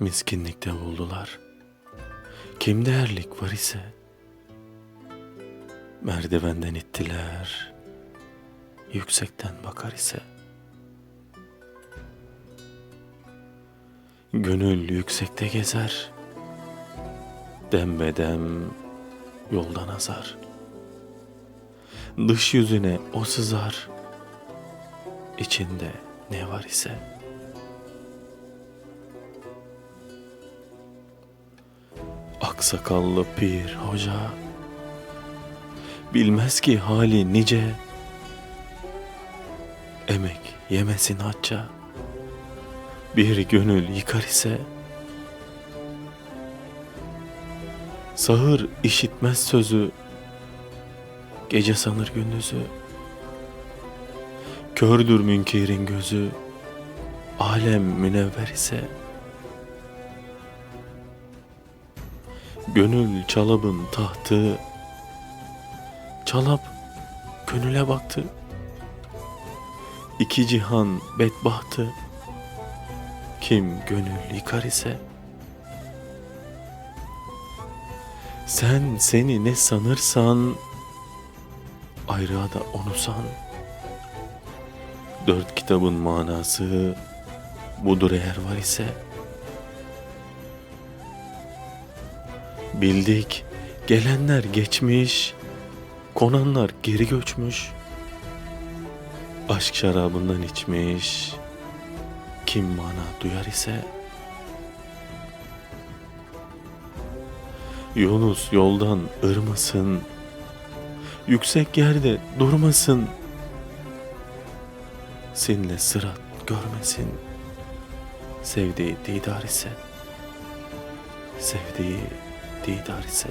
miskinlikte buldular. Kimde erlik var ise merdivenden ittiler. Yüksekten bakar ise gönül yüksekte gezer. Dembedem yoldan azar. Dış yüzüne o sızar. İçinde ne var ise Aksakallı pir hoca. Bilmez ki hali nice. Emek yemesin hacca. Bir gönül yıkar ise. Sahır işitmez sözü. Gece sanır gündüzü. Kördür münkerin gözü. Alem münevver ise Gönül çalabın tahtı. Çalap gönüle baktı. İki cihan bedbahtı. Kim gönül yıkar ise? Sen seni ne sanırsan Ayrığa onu san. Dört kitabın manası budur eğer var ise Bildik. Gelenler geçmiş Konanlar geri göçmüş. Aşk şarabından içmiş. Kim mana duyar ise? Yunus yoldan ırmasın. Yüksek yerde durmasın. Seninle sırat görmesin. Sevdiği didar ise Sevdiği didar ise